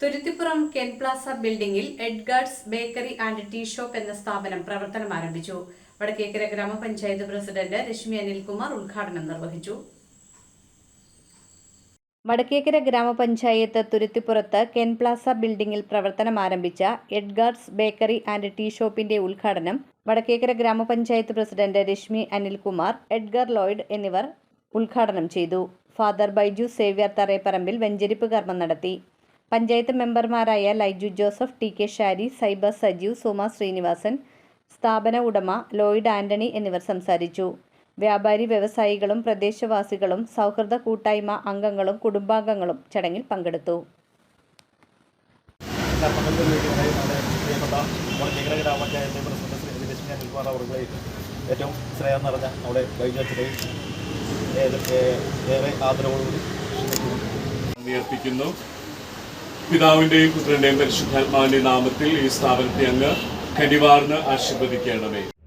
Thuruthipuram Ken Plaza ബിൽഡിംഗിൽ Edgards bakery and tea shop എന്ന സ്ഥാപനം പ്രവർത്തനം ആരംഭിച്ചു. വടക്കേക്കര ഗ്രാമപഞ്ചായത്ത് പ്രസിഡന്റ് രശ്മി അനിൽകുമാർ ഉദ്ഘാടനം നിർവഹിച്ചു. വടക്കേക്കര ഗ്രാമപഞ്ചായത്ത് തുരുത്തിപ്പുറത്ത് കെൻ പ്ലാസ ബിൽഡിംഗിൽ പ്രവർത്തനം ആരംഭിച്ച എഡ്ഗാർഡ്സ് ബേക്കറി ആൻഡ് ടീ ഷോപ്പിന്റെ ഉദ്ഘാടനം വടക്കേക്കര ഗ്രാമപഞ്ചായത്ത് president Rashmi Anilkumar Edgar Lloyd എന്നിവർ ഉദ്ഘാടനം ചെയ്തു. ഫാദർ ബൈജു സേവ്യർ തറേപ്പറമ്പിൽ വെഞ്ചരിപ്പ് കർമ്മം നടത്തി. പഞ്ചായത്ത് മെമ്പർമാരായ Laiju Joseph T K Shari cyber Sajeev Suma Srinivasan സ്ഥാപന ഉടമ ലോയിഡ് ആന്റണി എന്നിവർ സംസാരിച്ചു. വ്യാപാരി വ്യവസായികളും പ്രദേശവാസികളും സൗഹൃദ കൂട്ടായ്മ അംഗങ്ങളും കുടുംബാംഗങ്ങളും ചടങ്ങിൽ പങ്കെടുത്തു. ഏറ്റവും സ്നേഹം നിറഞ്ഞ നമ്മുടെ ഏറെ ആദരവോടുകൂടി അർപ്പിക്കുന്നു പിതാവിന്റെയും പുത്രന്റെയും പരിശുദ്ധാത്മാവിന്റെ നാമത്തിൽ ഈ സ്ഥാപനത്തെ അങ്ങ് കനിവാർന്ന് ആശീർവദിക്കണമേ.